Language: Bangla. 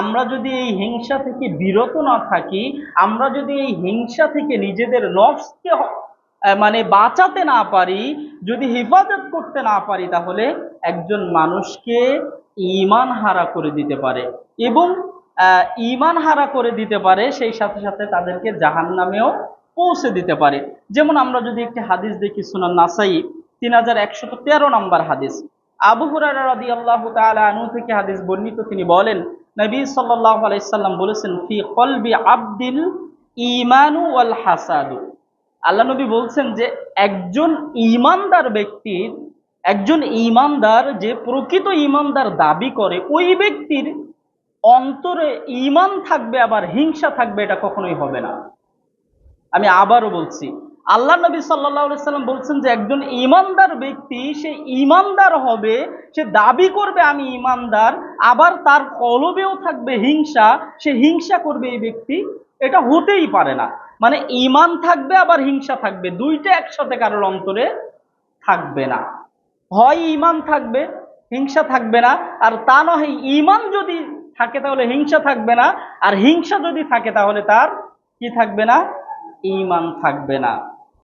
আমরা যদি এই হিংসা থেকে বিরত না থাকি, আমরা যদি এই হিংসা থেকে নিজেদের নফসকে মানে বাঁচাতে না পারি, যদি হেফাজত করতে না পারি, তাহলে একজন মানুষকে ঈমান হারা করে দিতে পারে এবং ঈমান হারা করে দিতে পারে, সেই সাথে সাথে তাদেরকে জাহান্নামেও পৌঁছে দিতে পারে। যেমন আমরা যদি একটি হাদিস দেখি সুনান নাসাই, তিন হাজার একশত তেরো নম্বর হাদিস। আবু হুরায়রা রাদিয়াল্লাহু তাআলা আনহু থেকে হাদিস বর্ণিত, তিনি বলেন নবী সাল্লাল্লাহু আলাইহি সাল্লাম বলেছেন, ফি কলবি আবদিল ইমানু আল হাসাদু। আল্লাহ নবী বলছেন যে, একজন ঈমানদার ব্যক্তির একজন ঈমানদার যে প্রকৃত ইমানদার দাবি করে, ওই ব্যক্তির অন্তরে ইমান থাকবে, আবার হিংসা থাকবে, এটা কখনোই হবে না। আমি আবারও বলছি আল্লাহ নবী সাল্লাহ সাল্লাম বলছেন যে একজন ইমানদার ব্যক্তি, সে ইমানদার হবে, সে দাবি করবে, আমি ইমানদার আবার তার কলবেও থাকবে হিংসা, সে হিংসা করবে এই ব্যক্তি। এটা হতেই পারে না। মানে ইমান থাকবে, আবার হিংসা থাকবে। দুইটা একসাথে কারোর অন্তরে থাকবে না। হয় ইমান থাকবে, হিংসা থাকবে না। আর তা নয় ইমান যদি থাকে তাহলে হিংসা থাকবে না। আর হিংসা যদি থাকে তাহলে তার কি থাকবে না? ইমান থাকবে না।